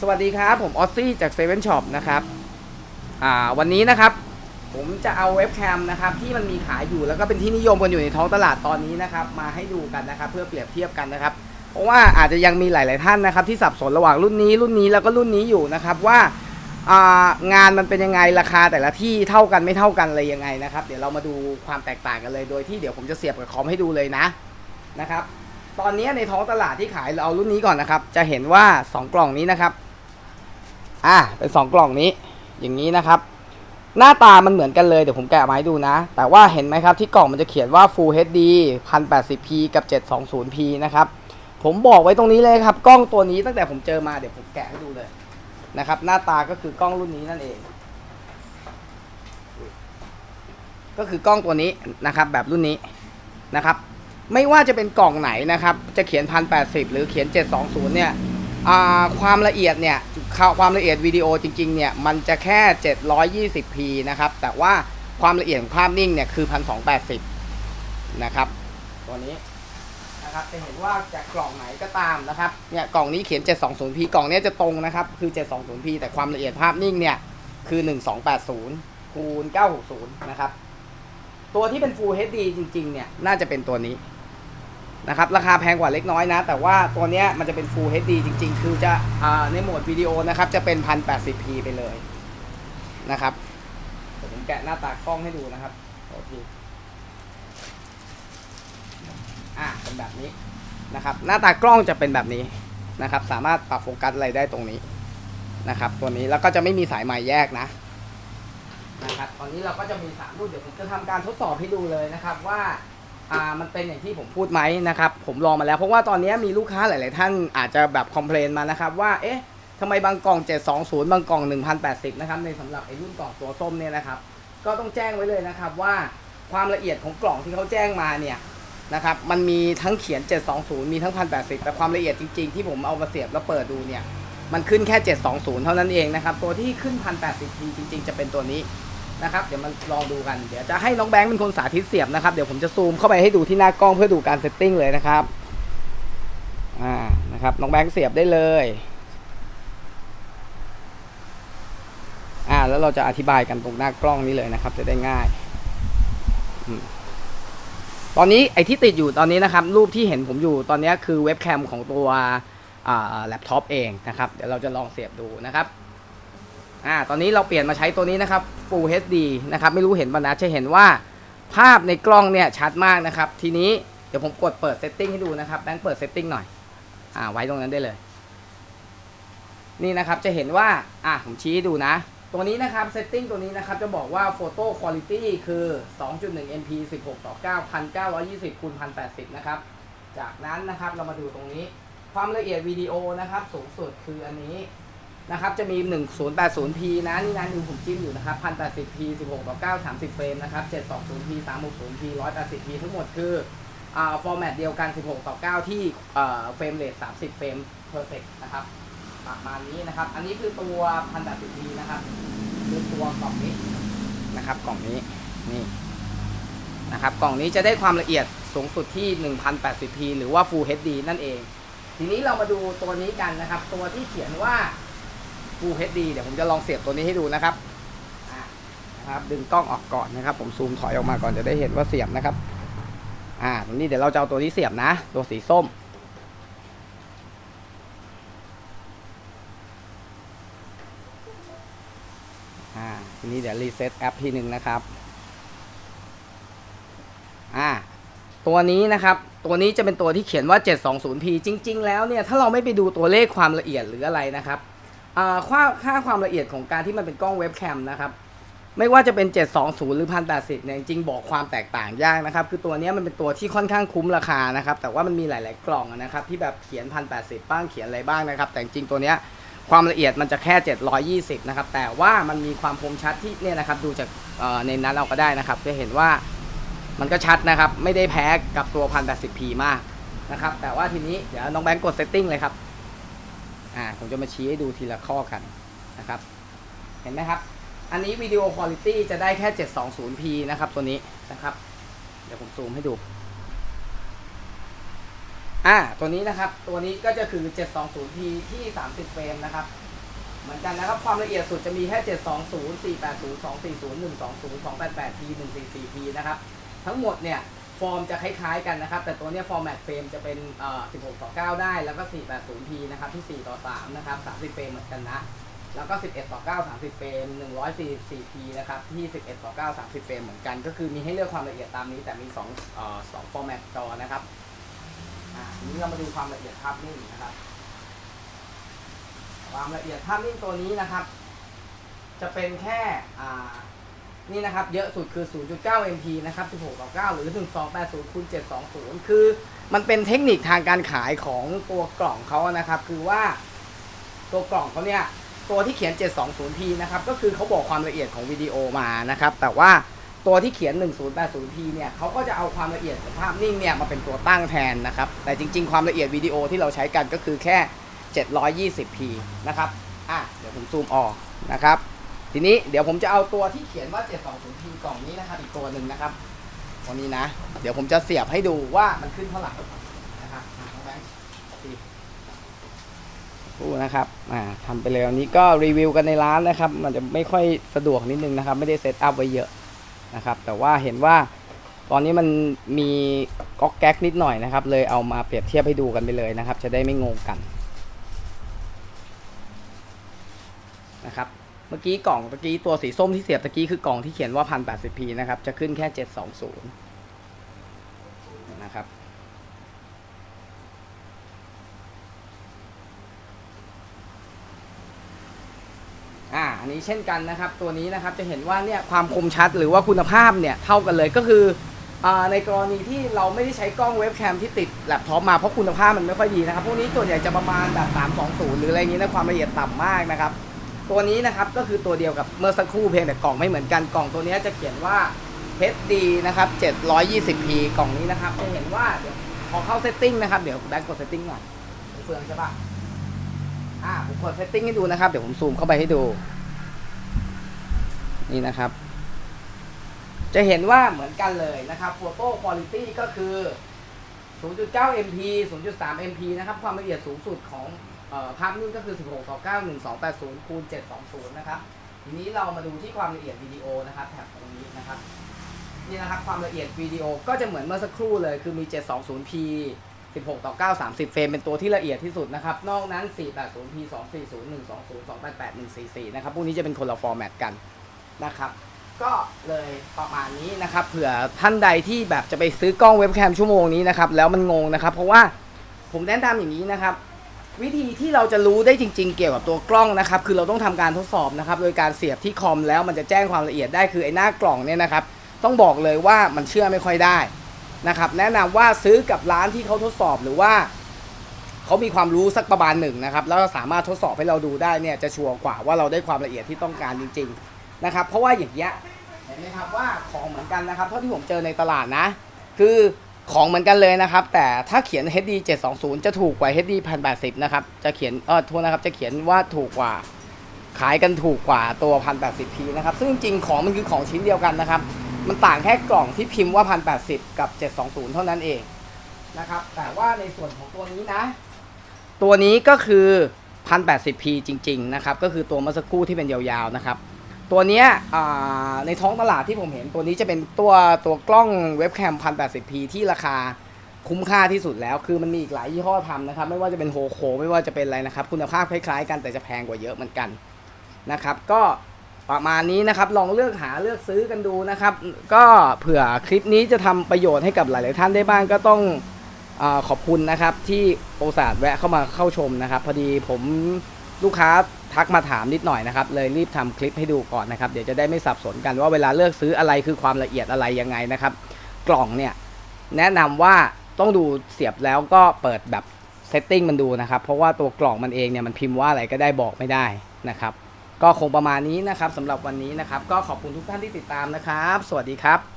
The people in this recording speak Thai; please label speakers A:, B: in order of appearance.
A: สวัสดีครับ ผมออซซี่จากเซเว่นช็อปนะครับอ่าวันนี้นะครับ ผมจะเอาเว็บแคมนะครับที่มันมีขายอยู่แล้วก็เป็นที่นิยมกันอยู่ในท้องตลาดตอนนี้นะครับ มาให้ดูกันนะครับ เพื่อเปรียบเทียบกันนะครับ เพราะว่าอาจจะยังมีหลาย ๆ ท่านนะครับ ที่สับสนระหว่างรุ่นนี้รุ่นนี้แล้วก็รุ่นนี้อยู่นะครับว่าอ่างานมันเป็นยังไงราคาแต่ละที่เท่ากันไม่เท่ากันอะไรยังไงนะครับ เดี๋ยวเรามาดูความแตกต่างกันเลยโดยที่เดี๋ยวผมจะเสียบกับคอมให้ดูเลยนะนะครับ ตอนนี้ในท้องตลาดที่ขายเราเอารุ่นนี้ก่อนนะครับ จะเห็นว่า 2 กล่องนี้นะครับ อ่าเป็น2กล่องนี้ อย่างนี้นะครับ หน้าตามันเหมือนกันเลยเดี๋ยวผมแกะมาให้ดูนะ แต่ว่าเห็นไหมครับที่กล่องมันจะเขียนว่า Full HD 1080p กับ 720p นะครับ ผมบอกไว้ตรงนี้เลยครับ กล้องตัวนี้ตั้งแต่ผมเจอมาเดี๋ยวผมแกะให้ดูเลยนะครับ หน้าตาก็คือกล้องรุ่นนี้นั่นเอง ก็คือกล้องตัวนี้นะครับ แบบรุ่นนี้นะครับ ไม่ว่าจะเป็นกล่องไหนนะครับ จะเขียน 1080 หรือเขียน 720 เนี่ย ความละเอียดเนี่ยความละเอียดวิดีโอจริงๆเนี่ยมันจะแค่ 720p นะครับ แต่ว่าความละเอียดของภาพนิ่งเนี่ยคือ 1280 นะครับตัวนี้นะครับจะเห็นว่าจากกล่องไหนก็ตามนะครับเนี่ยกล่องนี้เขียน 720p กล่องนี้จะตรงนะครับคือ 720p แต่ความละเอียดภาพนิ่งเนี่ยคือ 1280คูณ960 นะครับ ตัวที่เป็น Full HD จริงๆเนี่ยน่าจะเป็นตัวนี้ นะครับราคาแพงกว่าเล็กน้อยนะ แต่ว่าตัวเนี้ยมันจะเป็น Full HD จริง ๆ คือจะอในโหมดวิดีโอนะครับจะเป็น 1080p ไปเลยนะครับเดี๋ยวผมแกะหน้าตากล้องให้ดูนะครับโอเคอะเป็นแบบนี้นะครับ หน้าตากล้องจะเป็นแบบนี้นะครับ สามารถปรับโฟกัสอะไรได้ตรงนี้นะครับ ตัวนี้แล้วก็จะไม่มีสายไม้แยกนะนะครับตอนนี้เราก็จะมีสามรุ่นเดี๋ยวผมจะทำการทดสอบให้ดูเลยนะครับว่า อ่ามันเป็นอย่างที่ผมพูดไหมนะครับผมลองมาแล้วเพราะว่าตอนนี้มีลูกค้าหลาย ๆ ท่านอาจจะแบบคอมเพลนมานะครับว่าเอ๊ะทำไมบางกล่อง 720 บางกล่อง 1080 นะครับในสำหรับไอ้รุ่นกล่องตัวส้มเนี่ยนะครับก็ต้องแจ้งไว้เลยนะครับว่าความละเอียดของกล่องที่เขาแจ้งมาเนี่ยนะครับมันมีทั้งเขียน 720 มีทั้ง 1080 แต่ความละเอียดจริง ๆ ที่ผมเอามาเสียบแล้วเปิดดูเนี่ยมันขึ้นแค่ 720 เท่านั้นเองนะครับตัวที่ขึ้น 1080p จริง ๆ จะเป็นตัวนี้ นะครับเดี๋ยวมันลองดูกันเดี๋ยวจะให้น้องแบงค์เป็นคนสาธิตเสียบนะครับเดี๋ยวผมจะซูมเข้าไปให้ดูที่หน้ากล้องเพื่อดูการเซตติ้งเลยนะครับอ่านะครับน้องแบงค์เสียบได้เลยอ่าแล้วเราจะอธิบายกันตรงหน้ากล้องนี้เลยนะครับ จะได้ง่ายอตอนนี้ไอที่ติดอยู่ตอนนี้นะครับ รูปที่เห็นผมอยู่ตอนนี้คือเว็บแคมของตัวแล็ปท็อปเองนะครับ เดี๋ยวเราจะลองเสียบดูนะครับ อ่าตอนนี้เราเปลี่ยนมาใช้ตัวนี้นะครับ Full HD นะครับไม่รู้เห็นปะนะจะเห็นว่าภาพในกล้องเนี่ยชัดมากนะครับ ทีนี้เดี๋ยวผมกดเปิดเซตติ้งให้ดูนะครับแบงค์เปิดเซตติ้งหน่อยอ่าไว้ตรงนั้นได้เลย นี่นะครับจะเห็นว่าอ่าผมชี้ให้ดูนะ ตัวนี้นะครับเซตติ้งตัวนี้นะครับจะบอกว่า Photo Quality คือ 2.1 MP 16 ต่อ 9 1920คูณ1080 นะครับ จากนั้นนะครับเรามาดูตรงนี้ความละเอียดวิดีโอนะครับสูงสุดคืออันนี้ นะครับจะมี 1080p นะนี่นะนิวผมจิ้มอยู่นะครับ 1080p 16ต่อ9 30 เฟรมนะครับ 720p 360p 180p ทั้งหมดคืออ่าฟอร์แมตเดียวกัน 16ต่อ9ที่เอ่อเฟรมเรท30 เฟรม perfect นะครับประมาณนี้นะครับ อันนี้คือตัว 1080p นะครับคือตัวกล่องนี้นะครับกล่องนี้นี่นะครับกล่องนี้จะได้ความละเอียดสูงสุดที่ 1080p หรือว่า Full HD นั่นเอง ทีนี้เรามาดูตัวนี้กันนะครับ ตัวที่เขียนว่า Full HD เดี๋ยวผมจะลองเสียบตัวนี้ให้ดูนะครับนะครับ ดึงกล้องออกก่อนนะครับ ผมซูมถอยออกมาก่อนจะได้เห็นว่าเสียบนะครับ อ่าตรงนี้เดี๋ยวเราจะเอาตัวนี้เสียบนะ ตัวสีส้มอ่าทีนี้เดี๋ยวรีเซ็ตแอปทีหนึ่งนะครับ อ่า ตัวนี้นะครับ ตัวนี้จะเป็นตัวที่เขียนว่า 720p จริง ๆ แล้วเนี่ย ถ้าเราไม่ไปดูตัวเลขความละเอียดหรืออะไรนะครับ ค่าค่าความละเอียดของการที่มันเป็นกล้องเว็บแคมนะครับไม่ว่าจะเป็น 720 หรือ 1080 เนี่ยจริงบอกความแตกต่างยากนะครับ คือตัวนี้มันเป็นตัวที่ค่อนข้างคุ้มราคานะครับ แต่ว่ามันมีหลาย ๆ กล่องนะครับ ที่แบบเขียน 1080 บ้างเขียนอะไรบ้างนะครับ แต่จริงตัวนี้ความละเอียดมันจะแค่ 720 นะครับ แต่ว่ามันมีความคมชัดที่เนี่ยนะครับ ดูจากในนั้นเราก็ได้นะครับ จะเห็นว่ามันก็ชัดนะครับ ไม่ได้แพ้กับตัว 1080p มากนะครับ แต่ว่าทีนี้เดี๋ยวน้องแบงค์กดเซตติ้งเลยครับ อ่าผมจะมาชี้ให้ดูทีละข้อกันนะครับ เห็นไหมครับ อันนี้วิดีโอคุณภาพจะได้แค่ 720p นะครับตัวนี้นะครับ เดี๋ยวผมซูมให้ดู อ่า ตัวนี้นะครับ ตัวนี้ก็จะคือ 720p ที่ 30 เฟรมนะครับ เหมือนกันนะครับ ความละเอียดสุดจะมีแค่ 720 480 240 120 288 p 144 p นะครับ ทั้งหมดเนี่ย ฟอร์มจะคล้ายๆกันนะครับ แต่ตัวนี้ฟอร์แมตเฟรมจะเป็นเอ่อ16ต่อ9ได้ แล้วก็ 480 p นะครับ ที่ 4 ต่อ 3 นะครับ 30 เฟรมเหมือนกันนะ แล้วก็ 11 ต่อ 9 30 เฟรม 144 p นะครับ ที่ 11 ต่อ 9 30 เฟรมเหมือนกัน ก็คือมีให้เลือกความละเอียดตามนี้ แต่มี2เอ่อ2ฟอร์แมตจอนะครับ อ่าทีนี้เรามาดูความละเอียดภาพนิ่งนะครับ ความละเอียดภาพนิ่งตัวนี้นะครับ จะเป็นแค่ อ่า นี่นะครับ เยอะสุดคือ 0.9 MP นะครับ 16ต่อ9หรือ 1280คูณ720 คือมันเป็นเทคนิคทางการขายของตัวกล่องเขานะครับ คือว่าตัวกล่องเขาเนี่ย ตัวที่เขียน 720p นะครับ ก็คือเขาบอกความละเอียดของวิดีโอมานะครับ แต่ว่าตัวที่เขียน 1080p เนี่ยเขาก็จะเอาความละเอียดของภาพนิ่งเนี่ยมาเป็นตัวตั้งแทนนะครับ แต่จริง ๆ ความละเอียดวิดีโอที่เราใช้กันก็คือแค่ 720p นะครับ อะ เดี๋ยวผมซูมออกนะครับ ทีนี้เดี๋ยวผมจะเอาตัวที่เขียนว่า 720p กล่องนี้นะครับอีกตัวหนึ่งนะครับตัวนี้นะ เดี๋ยวผมจะเสียบให้ดูว่ามันขึ้นเท่าไหร่นะครับน้องแบงค์ดูนะครับอ่าทำไปเลยอันนี้ก็รีวิวกันในร้านนะครับ มันจะไม่ค่อยสะดวกนิดนึงนะครับ ไม่ได้เซตอัพไว้เยอะนะครับ แต่ว่าเห็นว่าตอนนี้มันมีก๊อกแก๊กนิดหน่อยนะครับ เลยเอามาเปรียบเทียบให้ดูกันไปเลยนะครับ จะได้ไม่งงกันนะครับ เมื่อกี้กล่องเมื่อกี้ตัวสีส้มที่เสียบตะกี้คือกล่องที่เขียนว่า 1080p นะครับ จะขึ้นแค่ 720 นะครับ อ่า อันนี้เช่นกันนะครับ ตัวนี้นะครับจะเห็นว่าเนี่ยความคมชัดหรือว่าคุณภาพเนี่ยเท่ากันเลยก็คืออ่าในกรณีที่เราไม่ได้ใช้กล้องเว็บแคมที่ติดแล็ปท็อปมาเพราะคุณภาพมันไม่ค่อยดีนะครับ พวกนี้ตัวใหญ่จะประมาณแบบ 320 หรืออะไรอย่างนี้นะความละเอียดต่ำมากนะครับ ตัวนี้นะครับก็คือตัวเดียวกับเมื่อสักครู่เพียงแต่กล่องไม่เหมือนกันกล่องตัวนี้จะเขียนว่า HD นะครับ 720p กล่องนี้นะครับจะเห็นว่าเดี๋ยวพอเข้าเซตติ้งนะครับเดี๋ยวแบงค์กดเซตติ้งหน่อยเฟืองใช่ปะอ่าผมกดเซตติ้งให้ดูนะครับเดี๋ยวผมซูมเข้าไปให้ดู นี่นะครับ จะเห็นว่าเหมือนกันเลยนะครับ Photo Quality ก็คือ 0.9 MP 0.3 MP นะครับ ความละเอียดสูงสุดของ ภาพนิ่งก็คือ 16ต่อ9 1280คูณ720 นะครับ ทีนี้เรามาดูที่ความละเอียดวิดีโอนะครับแถบตรงนี้นะครับ นี่นะครับความละเอียดวิดีโอก็จะเหมือนเมื่อสักครู่เลย คือมี 720p 16ต่อ9 30 เฟรมเป็นตัวที่ละเอียดที่สุดนะครับ นอกนั้น 480p 240 120 288 144 นะครับ พวกนี้จะเป็นคนละฟอร์แมตกันนะครับ ก็เลยประมาณนี้นะครับ เผื่อท่านใดที่แบบจะไปซื้อกล้องเว็บแคมชั่วโมงนี้นะครับ แล้วมันงงนะครับ เพราะว่าผมแนะนำอย่างนี้นะครับ วิธีที่เราจะรู้ได้จริง ๆ เกี่ยวกับตัวกล้องนะครับ คือเราต้องทำการทดสอบนะครับ โดยการเสียบที่คอมแล้วมันจะแจ้งความละเอียดได้คือไอ้หน้ากล่องเนี่ยนะครับ ต้องบอกเลยว่ามันเชื่อไม่ค่อยได้นะครับ แนะนำว่าซื้อกับร้านที่เขาทดสอบหรือว่าเขามีความรู้สักประมาณหนึ่งนะครับ แล้วสามารถทดสอบให้เราดูได้เนี่ยจะชัวร์กว่าว่าเราได้ความละเอียดที่ต้องการจริง ๆนะครับ เพราะว่าอย่างเงี้ยเห็นไหมครับว่าของเหมือนกันนะครับ เท่าที่ผมเจอในตลาดนะ คือ ของเหมือนกันเลยนะครับ แต่ถ้าเขียน HD 720 จะถูกกว่า HD 1080 นะครับ จะเขียนเออโทษนะครับ จะเขียนว่าถูกกว่า ขายกันถูกกว่าตัว 1080p นะครับ ซึ่งจริงของมันคือของชิ้นเดียวกันนะครับ มันต่างแค่กล่องที่พิมพ์ว่า 1080 กับ 720 เท่านั้นเองนะครับ แต่ว่าในส่วนของตัวนี้นะ ตัวนี้ก็คือ 1080p จริง ๆ นะครับ ก็คือตัวเมื่อสักครู่ที่เป็นยาวๆ นะครับ ตัวเนี้ยในท้องตลาดที่ผมเห็นตัวนี้จะเป็นตัวตัวกล้องเว็บแคม 1080p ที่ราคาคุ้มค่าที่สุดแล้ว คือมันมีอีกหลายยี่ห้อทำนะครับ ไม่ว่าจะเป็นโฮโคไม่ว่าจะเป็นอะไรนะครับ คุณภาพคล้ายๆ กันแต่จะแพงกว่าเยอะเหมือนกันนะครับ ก็ประมาณนี้นะครับลองเลือกหาเลือกซื้อกันดูนะครับ ก็เผื่อคลิปนี้จะทำประโยชน์ให้กับหลาย ๆ ท่านได้บ้างก็ต้องอขอบคุณนะครับที่โอสาดแวะเข้ามาเข้าชมนะครับ พอดีผม ลูกค้าทักมาถามนิดหน่อยนะครับเลยรีบทำคลิปให้ดูก่อนนะครับเดี๋ยวจะได้ไม่สับสนกันว่าเวลาเลือกซื้ออะไรคือความละเอียดอะไรยังไงนะครับ กล่องเนี่ยแนะนำว่าต้องดูเสียบแล้วก็เปิดแบบเซตติ้งมันดูนะครับ เพราะว่าตัวกล่องมันเองเนี่ยมันพิมพ์ว่าอะไรก็ได้บอกไม่ได้นะครับ ก็คงประมาณนี้นะครับสำหรับวันนี้นะครับ ก็ขอบคุณทุกท่านที่ติดตามนะครับ สวัสดีครับ